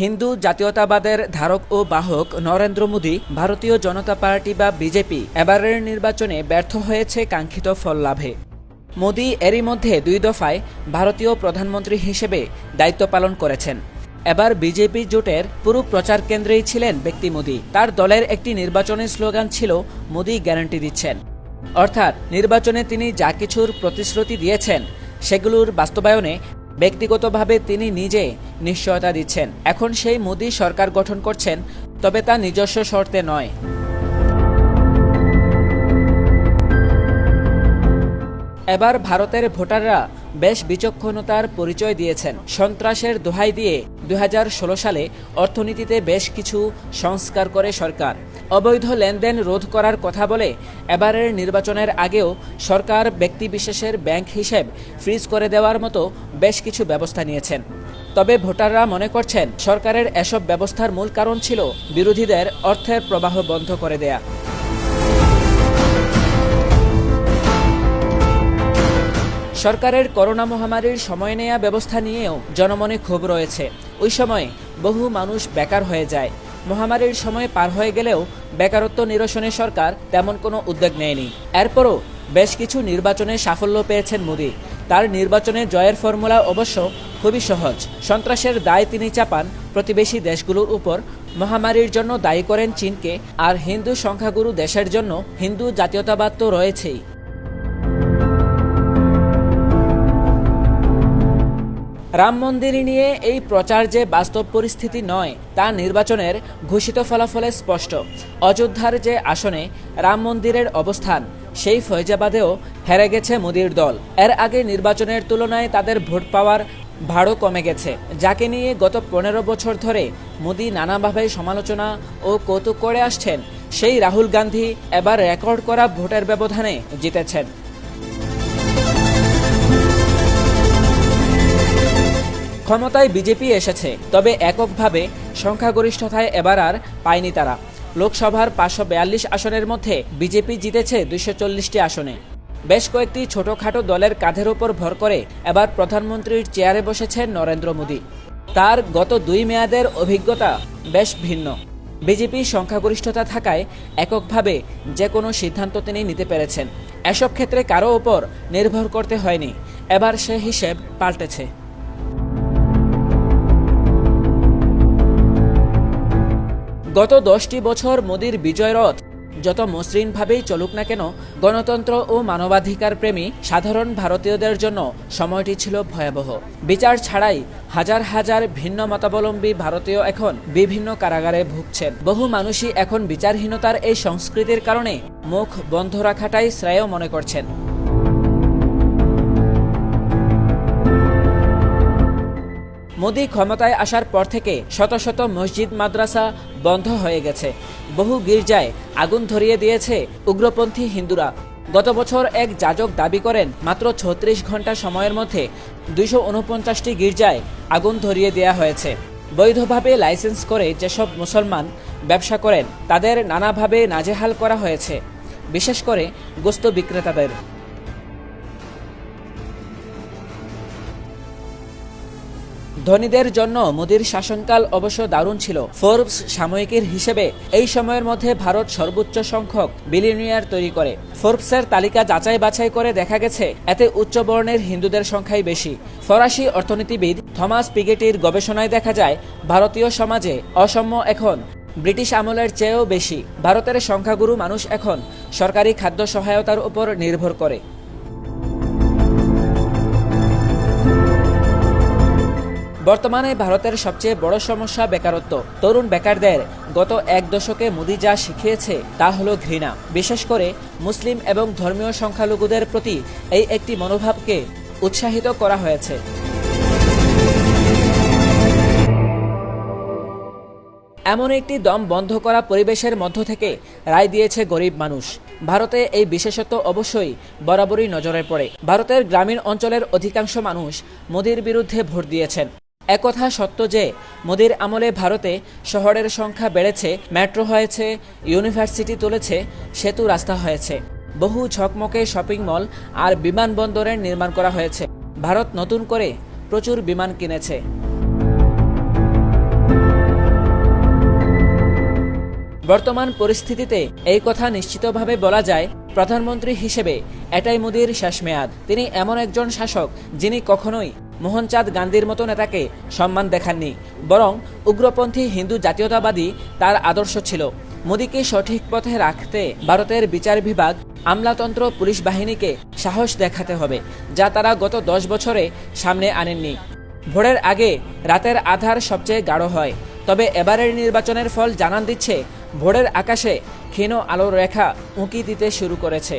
হিন্দু জাতীয়তাবাদের ধারক ও বাহক নরেন্দ্র মোদী ভারতীয় জনতা পার্টি বা বিজেপি এবারের নির্বাচনে ব্যর্থ হয়েছে কাঙ্ক্ষিত ফল লাভে। মোদী এরই মধ্যে দুই দফায় ভারতীয় প্রধানমন্ত্রী হিসেবে দায়িত্ব পালন করেছেন। এবার বিজেপি জোটের পুরো প্রচার কেন্দ্রেই ছিলেন ব্যক্তি মোদী। তার দলের একটি নির্বাচনী স্লোগান ছিল, মোদী গ্যারান্টি দিচ্ছেন। অর্থাৎ নির্বাচনে তিনি যা কিছুর প্রতিশ্রুতি দিয়েছেন, সেগুলোর বাস্তবায়নে ব্যক্তিগতভাবে তিনি নিজে নিশ্চয়তা দিচ্ছেন। এখন সেই মোদী সরকার গঠন করছেন, তবে তা নিজস্ব শর্তে নয়। এবার ভারতের ভোটাররা বেশ বিচক্ষণতার পরিচয় দিয়েছেন। সন্ত্রাসের দোহাই দিয়ে দু হাজার ষোলো সালে অর্থনীতিতে বেশ কিছু সংস্কার করে সরকার। অবৈধ লেনদেন রোধ করার কথা বলে এবারের নির্বাচনের আগেও সরকার ব্যক্তিবিশেষের ব্যাংক হিসেব ফ্রিজ করে দেওয়ার মতো বেশ কিছু ব্যবস্থা নিয়েছেন। তবে ভোটাররা মনে করছেন, সরকারের এসব ব্যবস্থার মূল কারণ ছিল বিরোধীদের অর্থের প্রবাহ বন্ধ করে দেয়া। সরকারের করোনা মহামারীর সময় নেয়া ব্যবস্থা নিয়েও জনমনে ক্ষোভ রয়েছে। ওই সময়ে বহু মানুষ বেকার হয়ে যায়। মহামারীর সময় পার হয়ে গেলেও বেকারত্ব নিরসনে সরকার তেমন কোনো উদ্যোগ নেয়নি। এরপরও বেশ কিছু নির্বাচনে সাফল্য পেয়েছেন মোদী। তার নির্বাচনে জয়ের ফর্মুলা অবশ্য খুবই সহজ। সন্ত্রাসের দায় তিনি চাপান প্রতিবেশী দেশগুলোর উপর। মহামারীর জন্য দায়ী করেন চীনকে। আর হিন্দু সংখ্যাগুরু দেশের জন্য হিন্দু জাতীয়তাবাদ তো রয়েছেই। রাম মন্দির নিয়ে এই প্রচার যে বাস্তব পরিস্থিতি নয়, তা নির্বাচনের ঘোষিত ফলাফলে স্পষ্ট। অযোধ্যার যে আসনে রাম মন্দিরের অবস্থান, সেই ফৈজাবাদেও হেরে গেছে মোদীর দল। এর আগে নির্বাচনের তুলনায় তাদের ভোট পাওয়ার ভাড়ও কমে গেছে। যাকে নিয়ে গত পনেরো বছর ধরে মোদী নানাভাবে সমালোচনা ও কৌতুক করে আসছেন, সেই রাহুল গান্ধী এবার রেকর্ড করা ভোটের ব্যবধানে জিতেছেন। ক্ষমতায় বিজেপি এসেছে, তবে এককভাবে সংখ্যাগরিষ্ঠতায় এবার আর পায়নি তারা। লোকসভার পাঁচশো বেয়াল্লিশ আসনের মধ্যে বিজেপি জিতেছে দুইশো চল্লিশটি আসনে। বেশ কয়েকটি ছোটখাটো দলের কাঁধের ওপর ভর করে এবার প্রধানমন্ত্রীর চেয়ারে বসেছেন নরেন্দ্র মোদী। তার গত দুই মেয়াদের অভিজ্ঞতা বেশ ভিন্ন। বিজেপি সংখ্যাগরিষ্ঠতা থাকায় এককভাবে যে কোনো সিদ্ধান্ত তিনি নিতে পেরেছেন। এসব ক্ষেত্রে কারও ওপর নির্ভর করতে হয়নি। এবার সে হিসেব পাল্টেছে। গত দশটি বছর মোদীর বিজয় রথ যত মসৃণভাবেই চলুক না কেন, গণতন্ত্র ও মানবাধিকার প্রেমী সাধারণ ভারতীয়দের জন্য সময়টি ছিল ভয়াবহ। বিচার ছাড়াই হাজার হাজার ভিন্ন মতাবলম্বী ভারতীয় এখন বিভিন্ন কারাগারে ভুগছেন। বহু মানুষই এখন বিচারহীনতার এই সংস্কৃতির কারণে মুখ বন্ধ রাখাটাই শ্রেয় মনে করছেন। মোদী ক্ষমতায় আসার পর থেকে শত শত মসজিদ, মাদ্রাসা বন্ধ হয়ে গেছে। বহু গির্জায় আগুন ধরিয়ে দিয়েছে উগ্রপন্থী হিন্দুরা। গত বছর এক যাজক দাবি করেন, মাত্র ছত্রিশ ঘণ্টা সময়ের মধ্যে দুইশো উনপঞ্চাশটি গির্জায় আগুন ধরিয়ে দেয়া হয়েছে। বৈধভাবে লাইসেন্স করে যেসব মুসলমান ব্যবসা করেন, তাদের নানাভাবে নাজেহাল করা হয়েছে। বিশেষ করে গোস্ত বিক্রেতাদের। ধনীদের জন্য মোদীর শাসনকাল অবশ্য দারুণ ছিল। ফোর্বস সাময়িকীর হিসেবে এই সময়ের মধ্যে ভারত সর্বোচ্চ সংখ্যক বিলিয়নিয়ার তৈরি করে। ফোর্বসের তালিকা যাচাই বাছাই করে দেখা গেছে, এতে উচ্চ বর্ণের হিন্দুদের সংখ্যাই বেশি। ফরাসি অর্থনীতিবিদ থমাস পিগেটির গবেষণায় দেখা যায়, ভারতীয় সমাজে অসম্য এখন, ব্রিটিশ আমলের চেয়েও বেশি। ভারতের সংখ্যাগুরু মানুষ এখন সরকারি খাদ্য সহায়তার উপর নির্ভর করে। বর্তমানে ভারতের সবচেয়ে বড় সমস্যা বেকারত্ব। তরুণ বেকারদের গত এক দশকে মোদী যা শিখিয়েছে, তা হলো ঘৃণা। বিশেষ করে মুসলিম এবং ধর্মীয় সংখ্যালঘুদের প্রতি এই একটি মনোভাবকে উৎসাহিত করা হয়েছে। এমন একটি দম বন্ধ করা পরিবেশের মধ্য থেকে রায় দিয়েছে গরিব মানুষ। ভারতে এই বিশেষত্ব অবশ্যই বরাবরই নজরে পড়ে। ভারতের গ্রামীণ অঞ্চলের অধিকাংশ মানুষ মোদীর বিরুদ্ধে ভোট দিয়েছেন। একথা সত্য যে, মোদীর আমলে ভারতে শহরের সংখ্যা বেড়েছে, মেট্রো হয়েছে, ইউনিভার্সিটি তুলেছে, সেতু রাস্তা হয়েছে। বহু ঝকমকে শপিং মল আর বিমানবন্দরের নির্মাণ করা হয়েছে। ভারত নতুন করে প্রচুর বিমান কিনেছে। বর্তমান পরিস্থিতিতে এই কথা নিশ্চিতভাবে বলা যায়, প্রধানমন্ত্রী হিসেবে এটাই মোদীর শেষ মেয়াদ। তিনি এমন একজন শাসক যিনি কখনোই মোহনচাঁদ গান্ধীর মতো নেতাকে সম্মান দেখাননি, বরং উগ্রপন্থী হিন্দু জাতীয়তাবাদী তার আদর্শ ছিল। মোদীকে সঠিক পথে রাখতে ভারতের বিচার বিভাগ, আমলাতন্ত্র পুলিশ বাহিনীকে সাহস দেখাতে হবে, যা তারা গত দশ বছরে সামনে আনেননি। ভোরের আগে রাতের আধার সবচেয়ে গাঢ় হয়, তবে এবারের নির্বাচনের ফল জানান দিচ্ছে, ভোরের আকাশে ক্ষীণ আলোর রেখা উঁকি দিতে শুরু করেছে।